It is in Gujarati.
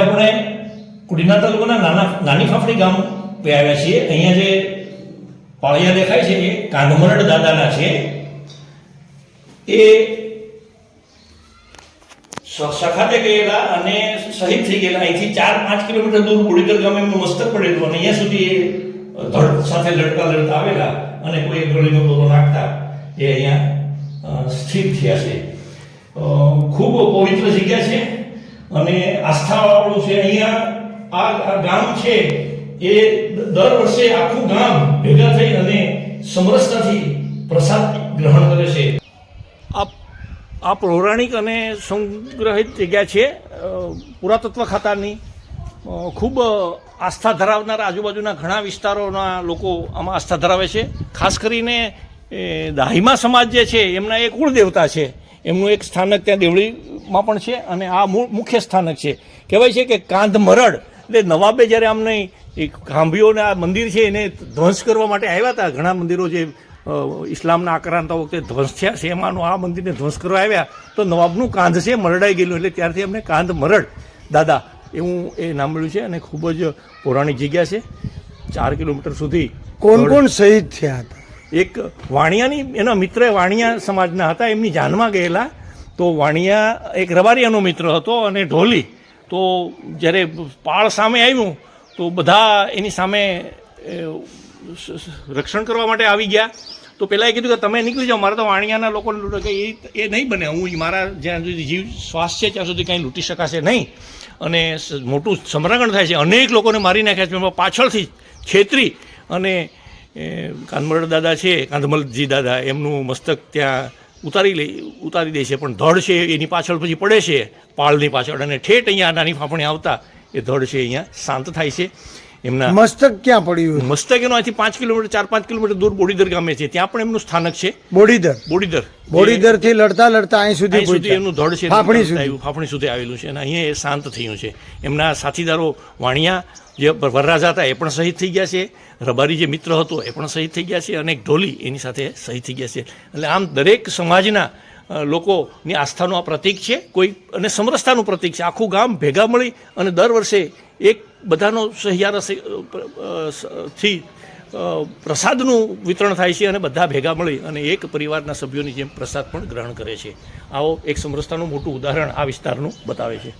આપણે કુડીના તાલુકાના નાના નાની ફાફડી ગામ આવ્યા છીએ. અહીંયા જે પાળિયા દેખાય છે, એ કાંધમરડ દાદાના છે. એ સખાતે ગયેલા અને શહીદ થઈ ગયેલા. અહીંથી ચાર પાંચ કિલોમીટર દૂર કુડીતર ગામ એમનું મસ્તક પડેલું અને અહીંયા સુધી એ ધડ સાથે લડતા લડતા આવેલા અને કોઈ ગળીનો દોરો નાખતા એ અહીંયા સ્થિત થયા છે. ખૂબ પવિત્ર જગ્યા છે અને આસ્થાવાળું છે અહીંયા. આ ગામ છે એ દર વર્ષે આખું ગામ ભેગા થઈ અને સમરસતાથી પ્રસાદ ગ્રહણ કરે છે. આ પૌરાણિક અને સંગ્રહિત જગ્યા છે પુરાતત્વ ખાતાની. ખૂબ આસ્થા ધરાવનારા આજુબાજુના ઘણા વિસ્તારોના લોકો આમાં આસ્થા ધરાવે છે. ખાસ કરીને એ, દાહિમા સમાજ જે છે એમના એક કુળદેવતા છે. એમનું એક સ્થાનક ત્યાં દેવળીમાં પણ છે અને આ મુખ્ય સ્થાનક છે. કહેવાય છે કે કાંધ મરડ એટલે નવાબે જ્યારે આમને એ ખાંભીઓને આ મંદિર છે એને ધ્વંસ કરવા માટે આવ્યા હતા. ઘણા મંદિરો જે ઇસ્લામના આક્રાંતા વખતે ધ્વંસ થયા છે એમાંનું આ મંદિરને ધ્વંસ કરવા આવ્યા. તો નવાબનું કાંધ છે મરડાઈ ગયેલું એટલે ત્યારથી એમને કાંધ મરડ. દાદા એવું એ નામ મળ્યું છે અને ખૂબ જ પૌરાણિક જગ્યા છે. ચાર કિલોમીટર સુધી કોણ કોણ શહીદ થયા હતા? એક વાણિયાની એના મિત્ર વાણિયા સમાજના હતા એમની જાનમાં ગયેલા. તો વાણિયા એક રબારિયાનો મિત્ર હતો અને ઢોલી. તો જ્યારે પાળ સામે આવ્યું તો બધા એની સામે રક્ષણ કરવા માટે આવી ગયા. તો પહેલાં એ કીધું કે તમે નીકળી જાઓ મારે તો વાણિયાના લોકોને લૂંટો. એ એ નહીં બને. હું મારા જ્યાં સુધી જીવ શ્વાસ છે ત્યાં સુધી કાંઈ લૂંટી શકાશે નહીં. અને મોટું સમરાંગણ થાય છે. અનેક લોકોને મારી નાખ્યા છે. પાછળથી છેતરી અને એ, દાદા છે કાંધમલજી દાદા એમનું મસ્તક ત્યાં ઉતારી લે ઉતારી દે છે. પણ ધડ છે એની પાછળ પછી પડે છે. પાળની પાછળ. અને ઠેઠ અહીંયા નાની ફાફણી આવતા એ ધડ છે અહીંયા શાંત થાય છે. એમના મસ્તક ક્યાં પડ્યું મસ્તક એનો અહીંથી પાંચ કિલોમીટર ચાર પાંચ કિલોમીટર દૂર બોડીદર ગામે છે. ત્યાં પણ એમનું સ્થાનક છે. બોડીદર? બોડીદર. બોડીદરથી લડતા લડતા અહીં સુધી સુધી એમનું ધડ છે. ફાફણી સુધી. ફાફણી સુધી આવેલું છે. અને અહીંયા એ શાંત થયું છે. એમના સાથીદારો વાણિયા જે વરરાજા હતા એ પણ શહીદ થઈ ગયા છે. રબારી જે મિત્ર હતો એ પણ શહીદ થઈ ગયા છે. અને એક ઢોલી એની સાથે શહીદ થઈ ગયા છે. એટલે આમ દરેક સમાજના લોકોની આસ્થાનું આ પ્રતીક છે. કોઈ અને સમરસતાનું પ્રતીક છે. આખું ગામ ભેગા મળી અને દર વર્ષે એક બધાનો સહિયારા થી પ્રસાદનું વિતરણ થાય છે અને બધા ભેગા મળી અને એક પરિવારના સભ્યોની જેમ પ્રસાદ પણ ગ્રહણ કરે છે. આવો એક સમરસતાનું મોટું ઉદાહરણ આ વિસ્તારનું બતાવે છે.